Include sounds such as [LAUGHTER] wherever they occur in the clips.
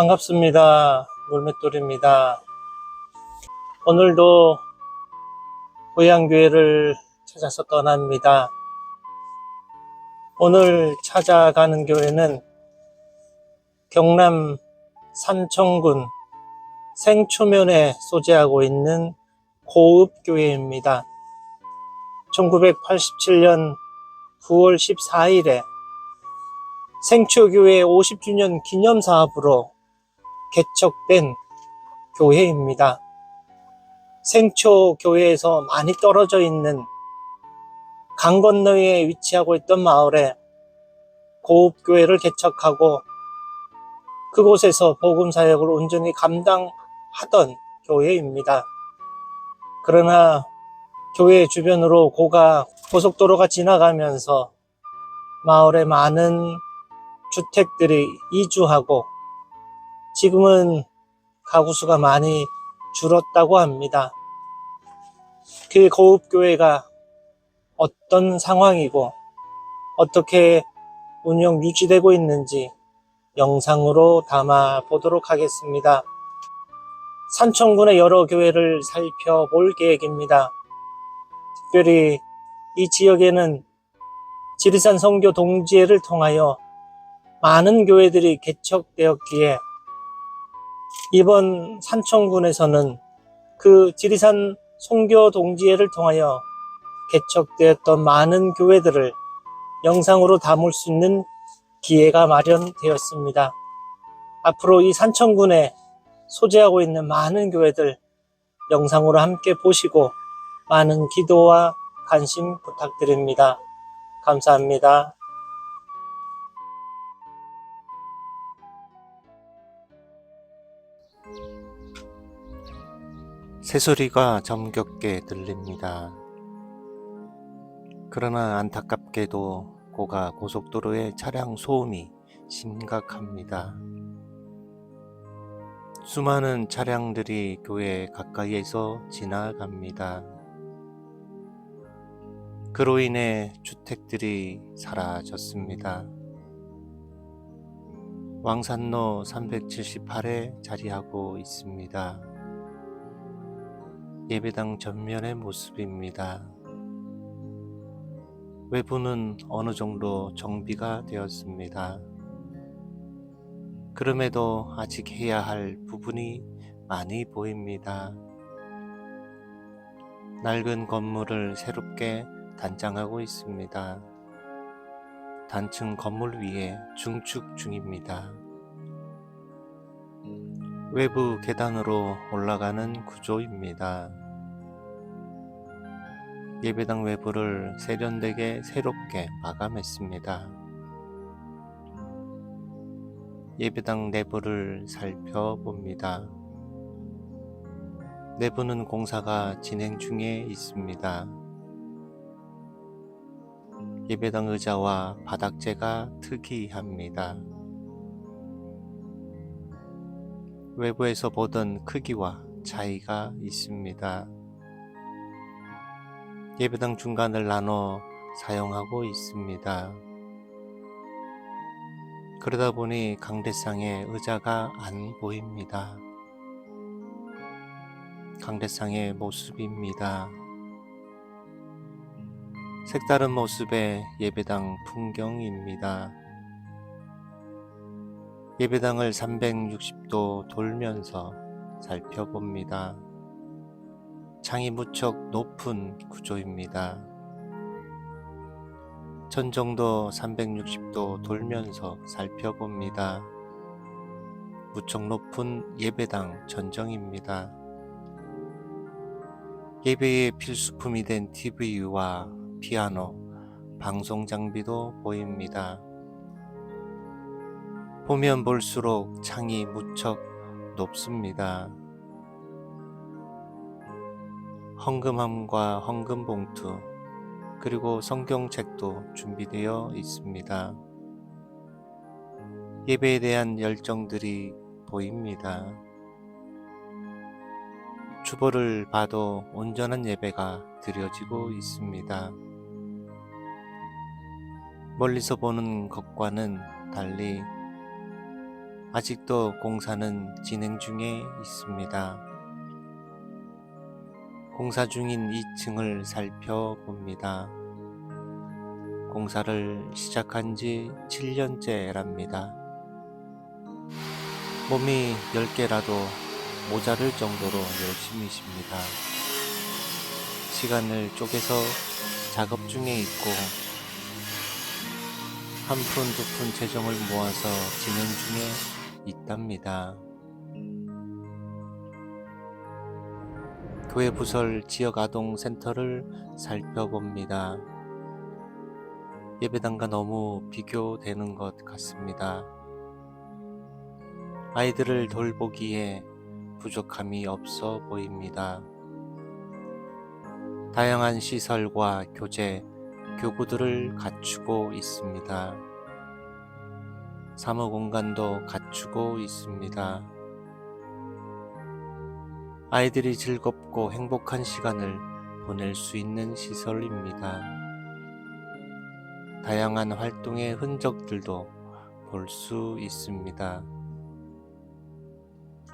반갑습니다. 물맷돌입니다. 오늘도 고향교회를 찾아서 떠납니다. 오늘 찾아가는 교회는 경남 산청군 생초면에 소재하고 있는 고읍교회입니다. 1987년 9월 14일에 생초교회 50주년 기념 사업으로 개척된 교회입니다. 생초 교회에서 많이 떨어져 있는 강 건너에 위치하고 있던 마을에 고읍교회를 개척하고 그곳에서 복음 사역을 온전히 감당하던 교회입니다. 그러나 교회 주변으로 고가 고속도로가 지나가면서 마을에 많은 주택들이 이주하고 지금은 가구 수가 많이 줄었다고 합니다. 그 고읍교회가 어떤 상황이고 어떻게 운영 유지되고 있는지 영상으로 담아 보도록 하겠습니다. 산청군의 여러 교회를 살펴볼 계획입니다. 특별히 이 지역에는 지리산 성교 동지회를 통하여 많은 교회들이 개척되었기에 이번 산청군에서는 그 지리산 송교 동지회를 통하여 개척되었던 많은 교회들을 영상으로 담을 수 있는 기회가 마련되었습니다. 앞으로 이 산청군에 소재하고 있는 많은 교회들 영상으로 함께 보시고 많은 기도와 관심 부탁드립니다. 감사합니다. 새소리가 정겹게 들립니다. 그러나 안타깝게도 고가 고속도로의 차량 소음이 심각합니다. 수많은 차량들이 교회 가까이에서 지나갑니다. 그로 인해 주택들이 사라졌습니다. 왕산로 378에 자리하고 있습니다. 예배당 전면의 모습입니다. 외부는 어느 정도 정비가 되었습니다. 그럼에도 아직 해야 할 부분이 많이 보입니다. 낡은 건물을 새롭게 단장하고 있습니다. 단층 건물 위에 중축 중입니다. 외부 계단으로 올라가는 구조입니다. 예배당 외부를 세련되게 새롭게 마감했습니다. 예배당 내부를 살펴봅니다. 내부는 공사가 진행 중에 있습니다. 예배당 의자와 바닥재가 특이합니다. 외부에서 보던 크기와 차이가 있습니다. 예배당 중간을 나눠 사용하고 있습니다. 그러다 보니 강대상에 의자가 안 보입니다. 강대상의 모습입니다. 색다른 모습의 예배당 풍경입니다. 예배당을 360 도 돌면서 살펴봅니다. 창이 무척 높은 구조입니다. 천정도 360도 돌면서 살펴봅니다. 무척 높은 예배당 전정입니다. 예배의 필수품이 된 TV와 피아노, 방송 장비도 보입니다. 보면 볼수록 창이 무척 높습니다. 헌금함과 헌금 봉투, 그리고 성경책도 준비되어 있습니다. 예배에 대한 열정들이 보입니다. 주보를 봐도 온전한 예배가 드려지고 있습니다. 멀리서 보는 것과는 달리 아직도 공사는 진행 중에 있습니다. 공사 중인 2층을 살펴봅니다. 공사를 시작한 지 7년째랍니다. 몸이 10개라도 모자를 정도로 열심히십니다. 시간을 쪼개서 작업 중에 있고 한 푼 두 푼 재정을 모아서 진행 중에 있답니다. 교회 부설 지역 아동 센터를 살펴봅니다. 예배당과 너무 비교되는 것 같습니다. 아이들을 돌보기에 부족함이 없어 보입니다. 다양한 시설과 교재, 교구들을 갖추고 있습니다. 사무 공간도 갖추고 있습니다. 아이들이 즐겁고 행복한 시간을 보낼 수 있는 시설입니다. 다양한 활동의 흔적들도 볼 수 있습니다.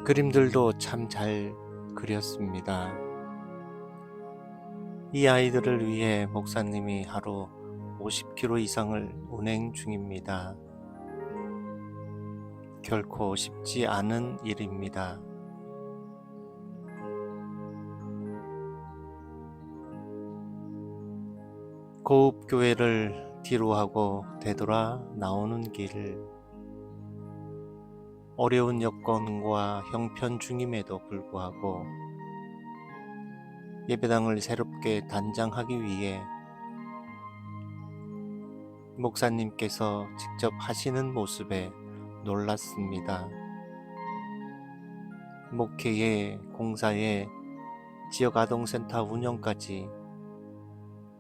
그림들도 참 잘 그렸습니다. 이 아이들을 위해 목사님이 하루 50km 이상을 운행 중입니다. 결코 쉽지 않은 일입니다. 고읍교회를 뒤로하고 되돌아 나오는 길 어려운 여건과 형편 중임에도 불구하고 예배당을 새롭게 단장하기 위해 목사님께서 직접 하시는 모습에 놀랐습니다. 목회에 공사에 지역 아동센터 운영까지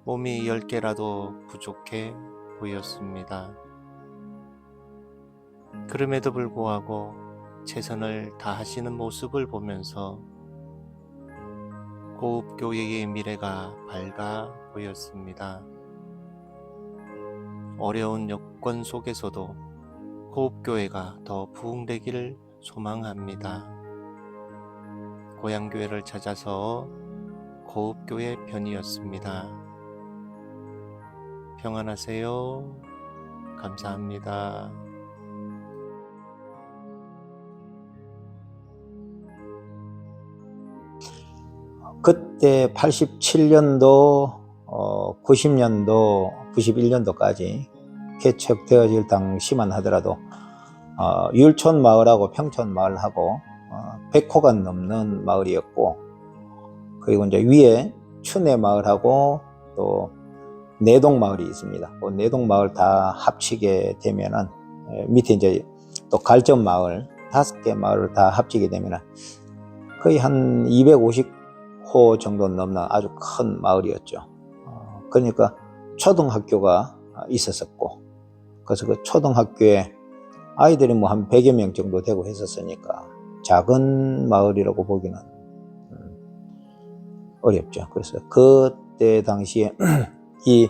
몸이 10개라도 부족해 보였습니다. 그럼에도 불구하고 최선을 다하시는 모습을 보면서 고읍교회의 미래가 밝아 보였습니다. 어려운 여건 속에서도 고읍교회가 더 부흥되기를 소망합니다. 고향교회를 찾아서 고읍교회 편이었습니다. 평안하세요. 감사합니다. 그때 87년도, 어, 90년도, 91년도까지 개척되어질 당시만 하더라도 어, 율촌 마을하고 평촌 마을하고 어, 100호가 넘는 마을이었고 그리고 이제 위에 춘해 마을하고 또 내동 마을이 있습니다. 그 내동 마을 다 합치게 되면은 에, 밑에 이제 또 갈점 마을 다섯 개 마을을 다 합치게 되면은 거의 한 250호 정도 넘는 아주 큰 마을이었죠. 어, 그러니까 초등학교가 있었었고 그래서 그 초등학교에 아이들이 뭐 한 100여 명 정도 되고 했었으니까 작은 마을이라고 보기는 음, 어렵죠. 그래서 그때 당시에 [CLEARS THROAT] 이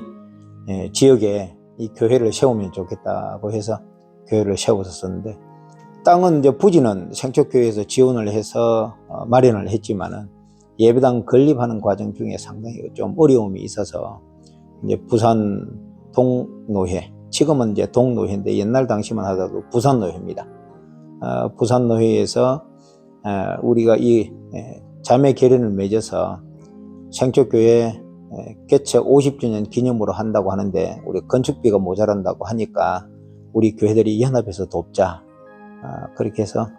예, 지역에 이 교회를 세우면 좋겠다고 해서 교회를 세웠었는데 땅은 이제 부지는 생초교회에서 지원을 해서 어, 마련을 했지만은 예배당 건립하는 과정 중에 상당히 좀 어려움이 있어서 이제 부산 동노회 지금은 이제 동노회인데 옛날 당시만 하더라도 부산노회입니다. 어, 부산노회에서 어, 우리가 이 에, 자매 결연을 맺어서 생초교회 에, 개최 50주년 기념으로 한다고 하는데 우리 건축비가 모자란다고 하니까 우리 교회들이 연합해서 돕자 어, 그렇게 해서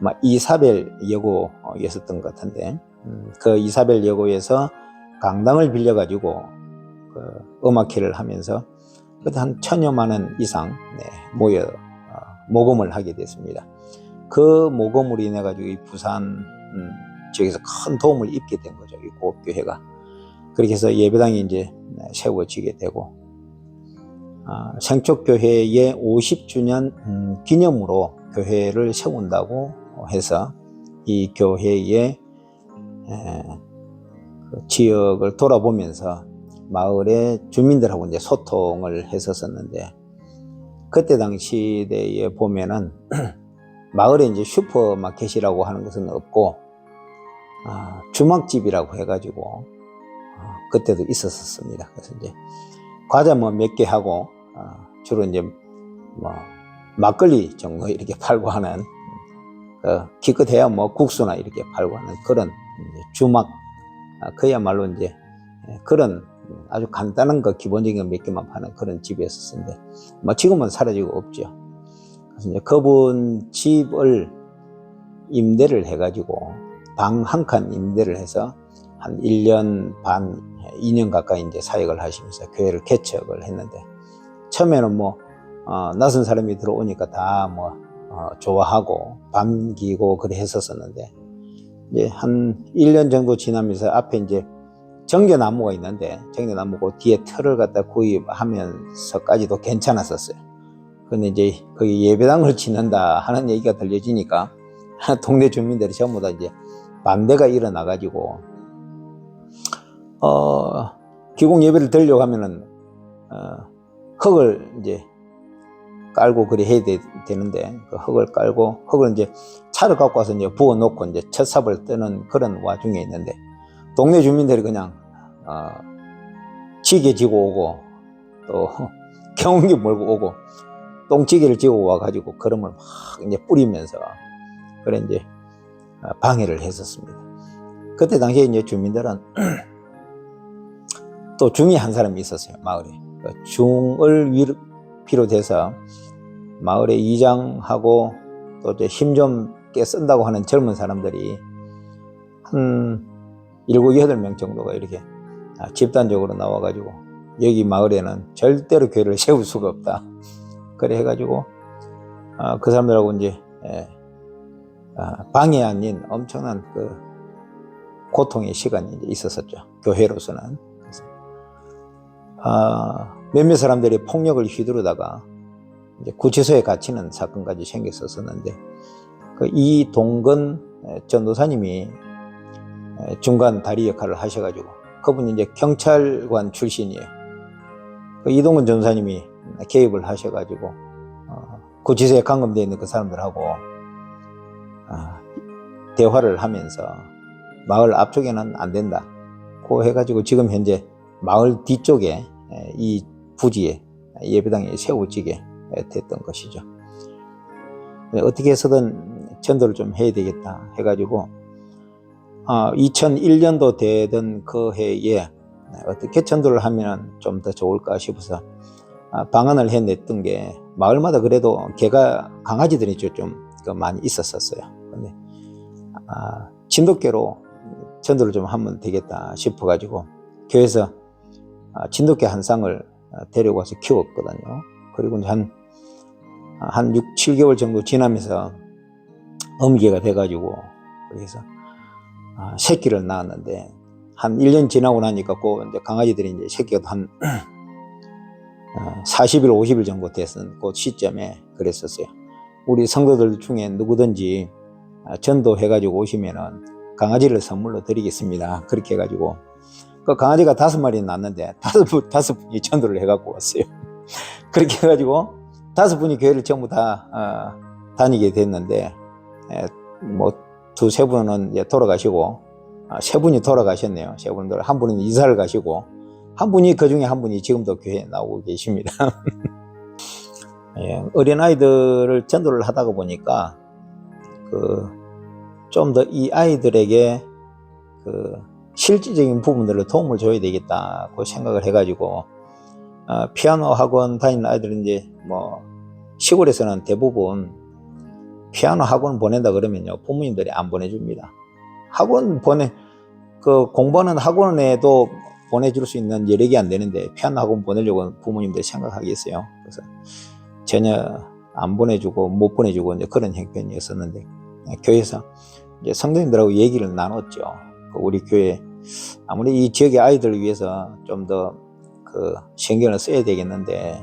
막 이사벨 여고였었던 것 같은데 음, 그 이사벨 여고에서 강당을 빌려가지고 그 음악회를 하면서 그때 한 천여만 원 이상 네, 모여 어, 모금을 하게 됐습니다. 그 모금으로 인해 가지고 이 부산 음, 지역에서 큰 도움을 입게 된 거죠. 이 고업교회가 그렇게 해서 예배당이 이제 네, 세워지게 되고 아, 생촉교회의 50주년 음, 기념으로 교회를 세운다고 해서 이 교회의 에, 그 지역을 돌아보면서 마을의 주민들하고 이제 소통을 했었었는데 그때 당시에 보면은 [CLEARS THROAT] 마을에 이제 슈퍼마켓이라고 하는 것은 없고 아, 주막집이라고 해가지고 아, 그때도 있었었습니다. 그래서 이제 과자 뭐 몇 개 하고 아, 주로 이제 뭐 막걸리 정도 이렇게 팔고 하는 그 기껏해야 뭐 국수나 이렇게 팔고 하는 그런 주막 아, 그야말로 이제 그런 아주 간단한 거 기본적인 거 몇 개만 파는 그런 집이었었는데 뭐 지금은 사라지고 없죠. 그래서 이제 그분 집을 임대를 해가지고 방 한 칸 임대를 해서 한 1년 반, 2년 가까이 이제 사역을 하시면서 교회를 개척을 했는데 처음에는 뭐 어, 낯선 사람이 들어오니까 다뭐 좋아하고 반기고 그래 했었었는데 이제 한 1년 정도 지나면서 앞에 이제 정겨나무가 있는데 정겨나무고 뒤에 틀을 갖다 구입하면서까지도 괜찮았었어요. 근데 이제 거기 예배당을 짓는다 하는 얘기가 들려지니까 [LAUGHS] 동네 주민들이 전부 다 이제 반대가 일어나 가지고 어 기공 예배를 드리려고 하면은 어, 흙을 이제 깔고 그리 해야 되, 되는데 그 흙을 깔고 흙을 이제 차를 갖고 와서 이제 부어 놓고 이제 첫 삽을 뜨는 그런 와중에 있는데 동네 주민들이 그냥 어, 지게 지고 오고 또 [LAUGHS] 경운기 몰고 오고 똥찌개를 지고 와가지고 그름을 막 이제 뿌리면서 그래 이제 어, 방해를 했었습니다. 그때 당시에 이제 주민들은 [CLEARS THROAT] 또 중이 한 사람이 있었어요 마을에 그 중을 위- 비롯해서 마을의 이장하고 또 이제 힘좀깨 쓴다고 하는 젊은 사람들이 한 일곱 여덟 명 정도가 이렇게 아, 집단적으로 나와가지고 여기 마을에는 절대로 교회를 [LAUGHS] 세울 수가 없다. 그래 해가지고 아, 그 사람들하고 이제 예, 아, 방해 아닌 엄청난 그 고통의 시간이 있었었죠. 교회로서는. 아, 몇몇 사람들이 폭력을 휘두르다가 구치소에 갇히는 사건까지 생겼었었는데 그 이동근 전도사님이 에, 중간 다리 역할을 하셔가지고 그분이 이제 경찰관 출신이에요. 그 이동근 전도사님이 개입을 하셔가지고 어, 구치소에 감금되어 있는 그 사람들하고 아, 대화를 하면서 마을 앞쪽에는 안 된다. 고 해가지고 지금 현재 마을 뒤쪽에 에, 이 부지에 예배당에 세워지게 됐던 것이죠. 네, 어떻게 해서든 전도를 좀 해야 되겠다 해가지고 아, 2001년도 되던 그 해에 어떻게 전도를 하면 좀 더 좋을까 싶어서 아, 방안을 해냈던 게 마을마다 그래도 개가 강아지들이 좀그 많이 있었었어요. 근데 아, 진돗개로 전도를 좀 하면 되겠다 싶어가지고 교회에서 아, 진돗개 한 쌍을 아, 데려와서 키웠거든요. 그리고 한, 한 6, 7개월 정도 지나면서 엄기가 돼가지고 그래서 아, 새끼를 낳았는데 한 1년 지나고 나니까 그 이제 강아지들이 이제 새끼가 한 [CLEARS THROAT] 어, 40일, 50일 정도 됐은 그 시점에 그랬었어요. 우리 성도들 중에 누구든지 아, 전도해가지고 오시면은 강아지를 선물로 드리겠습니다. 그렇게 해가지고 그 강아지가 다섯 마리 낳았는데 다섯 분 다섯 분이 전도를 해갖고 왔어요. [LAUGHS] 그렇게 해가지고 다섯 분이 교회를 전부 다 어, 다니게 됐는데 뭐 두세 분은 이제 돌아가시고 아, 세 분이 돌아가셨네요. 세 분들 한 분은 이사를 가시고 한 분이 그 중에 한 분이 지금도 교회에 나오고 계십니다. [LAUGHS] 예, 어린 아이들을 전도를 하다가 보니까 그 좀 더 이 아이들에게 그 실질적인 부분들을 도움을 줘야 되겠다고 생각을 해가지고 어, 피아노 학원 다니는 아이들은 이제 뭐 시골에서는 대부분 피아노 학원 보낸다 그러면요 부모님들이 안 보내줍니다. 학원 보내 그 공부하는 학원에도 보내줄 수 있는 여력이 안 되는데 피아노 학원 보내려고 부모님들이 생각하겠어요. 그래서 전혀 안 보내주고 못 보내주고 이제 그런 형편이었었는데 교회에서 이제 성도님들하고 얘기를 나눴죠. 그 우리 교회 아무리 이 지역의 아이들을 위해서 좀 더 그 신경을 써야 되겠는데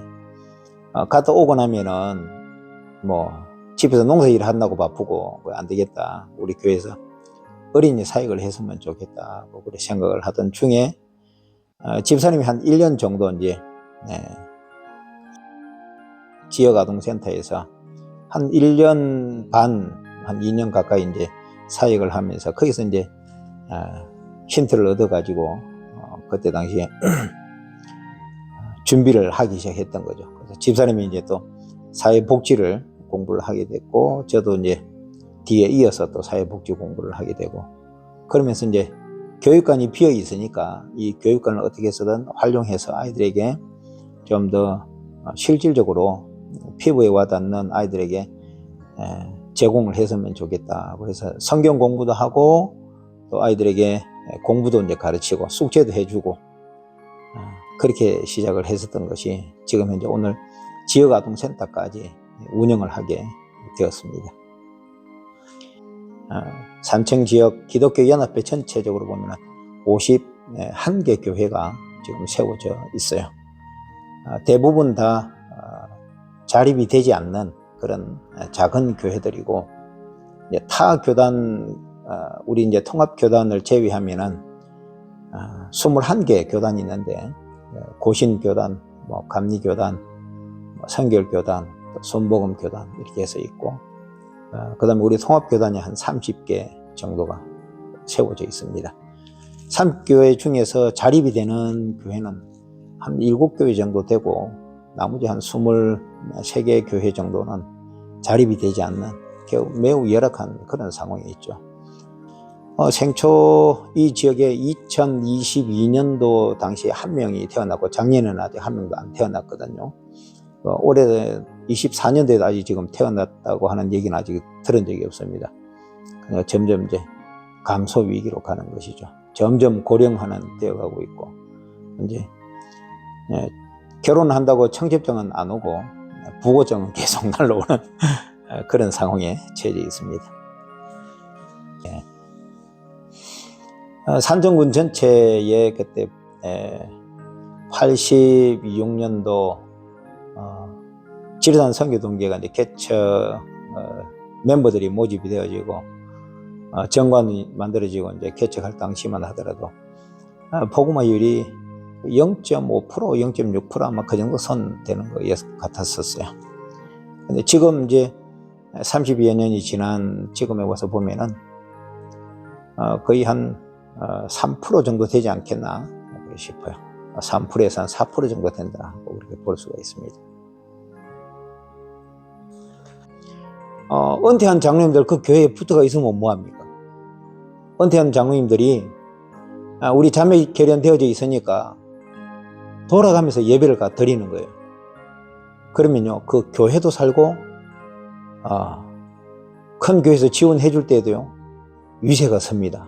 어, 갔다 오고 나면은 뭐 집에서 농사일 한다고 바쁘고 뭐안 되겠다. 우리 교회에서 어린이 사역을 했으면 좋겠다. 뭐 그렇게 생각을 하던 중에 어, 집사님이 한 1년 정도 이제 네, 지역 아동센터에서 한 1년 반, 한 2년 가까이 이제 사역을 하면서 거기서 이제 아, 힌트를 얻어가지고 어, 그때 당시에 [CLEARS THROAT] 준비를 하기 시작했던 거죠. 그래서 집사람이 이제 또 사회복지를 공부를 하게 됐고 저도 이제 뒤에 이어서 또 사회복지 공부를 하게 되고 그러면서 이제 교육관이 비어 있으니까 이 교육관을 어떻게 해서든 활용해서 아이들에게 좀 더 실질적으로 피부에 와닿는 아이들에게 에, 제공을 했으면 좋겠다. 그래서 성경 공부도 하고 또 아이들에게 공부도 이제 가르치고 숙제도 해주고 어, 그렇게 시작을 했었던 것이 지금 현재 오늘 지역아동센터까지 운영을 하게 되었습니다. 어, 산청 지역 기독교 연합회 전체적으로 보면 51개 교회가 지금 세워져 있어요. 어, 대부분 다 어, 자립이 되지 않는 그런 작은 교회들이고 타 교단 어, 우리 이제 통합 교단을 제외하면은 어, 21개 교단이 있는데 어, 고신 교단, 뭐 감리 교단, 뭐 성결 교단, 또 손복음 교단 이렇게 해서 있고 어, 그 다음에 우리 통합 교단이 한 30개 정도가 세워져 있습니다. 3교회 중에서 자립이 되는 교회는 한 7교회 정도 되고 나머지 한 23개 교회 정도는 자립이 되지 않는 매우 열악한 그런 상황에 있죠. 어, 생초 이 지역에 2022년도 당시에 한 명이 태어났고 작년에는 아직 한 명도 안 태어났거든요. 어, 올해 24년도에도 아직 지금 태어났다고 하는 얘기는 아직 들은 적이 없습니다. 그러니까 점점 이제 감소 위기로 가는 것이죠. 점점 고령화는 되어가고 있고 이제 예, 결혼한다고 청첩장은 안 오고 부고장은 [LAUGHS] 계속 날라오는 그런 상황에 처해져 있습니다. 예. 어, 산정군 전체에 그때 86년도 지리산 선교동계가 이제 개처 어, 멤버들이 모집이 되어지고 어, 정관이 만들어지고 이제 개척할 당시만 하더라도 어, 복음화율이 0.5% 0.6% 아마 그 정도 선 되는 것 같았었어요. 근데 지금 이제 32여 년이 지난 지금에 와서 보면은 어, 거의 한 어, 3% 정도 되지 않겠나 싶어요. 3%에서 한 4% 정도 된다. 그렇게 볼 수가 있습니다. 어, 은퇴한 장로님들 그 교회에 붙어가 있으면 뭐합니까? 은퇴한 장로님들이 아, 우리 자매 결연되어져 있으니까 돌아가면서 예배를 가 드리는 거예요. 그러면요, 그 교회도 살고, 아, 큰 교회에서 지원해 줄 때도요, 위세가 섭니다.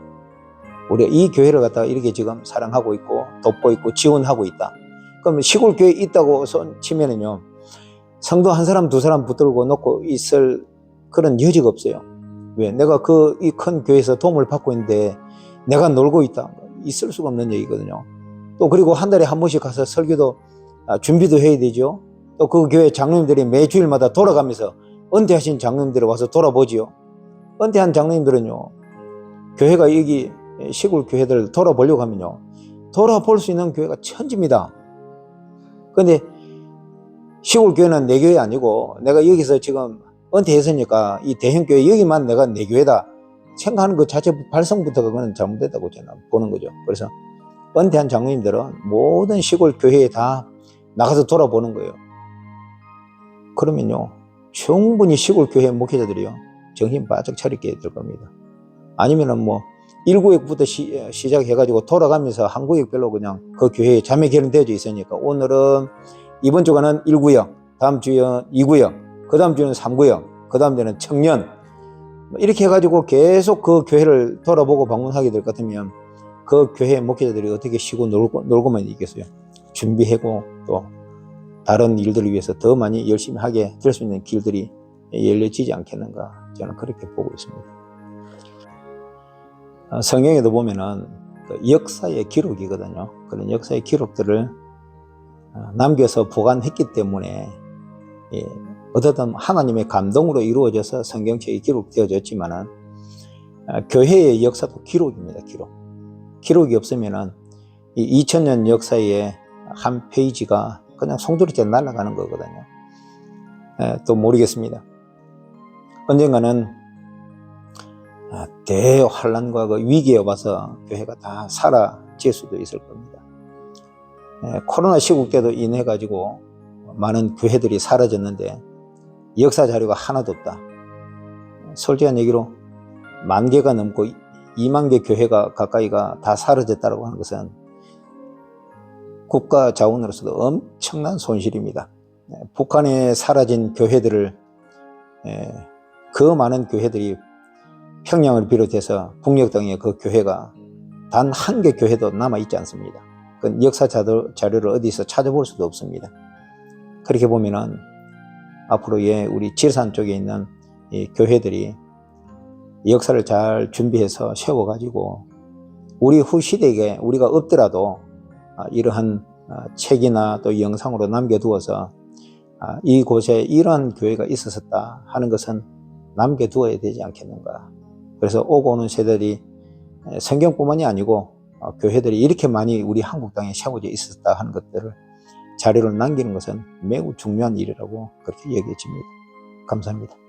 우리가 이 교회를 갖다가 이렇게 지금 사랑하고 있고, 돕고 있고, 지원하고 있다. 그러면 시골 교회 있다고 손 치면은요, 성도 한 사람, 두 사람 붙들고 놓고 있을 그런 여지가 없어요. 왜? 내가 그 이 큰 교회에서 도움을 받고 있는데 내가 놀고 있다. 있을 수가 없는 얘기거든요. 또 그리고 한 달에 한 번씩 가서 설교도 아, 준비도 해야 되죠. 또 그 교회 장로님들이 매 주일마다 돌아가면서 은퇴하신 장로님들을 와서 돌아보지요. 은퇴한 장로님들은요. 교회가 여기 시골 교회들 돌아보려고 하면요. 돌아볼 수 있는 교회가 천지입니다. 근데 시골 교회는 내 교회 아니고 내가 여기서 지금 은퇴했으니까 이 대형교회 여기만 내가 내 교회다 생각하는 그 자체 발성부터가 그건 잘못됐다고 저는 보는 거죠. 그래서 은퇴한 장로님들은 모든 시골 교회에 다 나가서 돌아보는 거예요. 그러면요, 충분히 시골 교회 목회자들이요, 정신 바짝 차리게 될 겁니다. 아니면은 뭐, 1구역부터 시, 시작해가지고 돌아가면서 한 구역별로 그냥 그 교회에 자매 결연되어져 있으니까 오늘은 이번 주간은 1구역, 다음 주에 2구역, 그 다음 주는 3구역, 그 다음 주는 청년. 뭐 이렇게 해가지고 계속 그 교회를 돌아보고 방문하게 될 것 같으면 그 교회 목회자들이 어떻게 쉬고 놀고, 놀고만 있겠어요. 준비하고 또 다른 일들을 위해서 더 많이 열심히 하게 될 수 있는 길들이 열려지지 않겠는가 저는 그렇게 보고 있습니다. 어, 성경에도 보면은 그 역사의 기록이거든요. 그런 역사의 기록들을 어, 남겨서 보관했기 때문에 예, 어떻든 하나님의 감동으로 이루어져서 성경책이 기록되어졌지만은 어, 교회의 역사도 기록입니다. 기록. 기록이 없으면은 이 2000년 역사의 한 페이지가 그냥 송두리째 날아가는 거거든요. 에, 또 모르겠습니다. 언젠가는 아, 대환란과 그 위기에 와서 교회가 다 사라질 수도 있을 겁니다. 에, 코로나 시국 때도 인해 가지고 많은 교회들이 사라졌는데 역사 자료가 하나도 없다. 솔직한 얘기로 만 개가 넘고 2만 개 교회가 가까이가 다 사라졌다고 하는 것은 국가 자원으로서도 엄청난 손실입니다. 예, 북한에 사라진 교회들을 예, 그 많은 교회들이 평양을 비롯해서 북녘 등의 그 교회가 단 한 개 교회도 남아 있지 않습니다. 그 역사 자료, 자료를 어디서 찾아볼 수도 없습니다. 그렇게 보면은 앞으로 예 우리 지리산 쪽에 있는 이 교회들이 역사를 잘 준비해서 세워가지고 우리 후 시대에 우리가 없더라도 아, 이러한 아, 책이나 또 영상으로 남겨두어서 아, 이곳에 이러한 교회가 있었다 하는 것은 남겨두어야 되지 않겠는가. 그래서 오고 오는 세대들이 에, 성경뿐만이 아니고 어, 교회들이 이렇게 많이 우리 한국 땅에 세워져 있었다 하는 것들을 자료를 남기는 것은 매우 중요한 일이라고 그렇게 얘기해집니다. 감사합니다.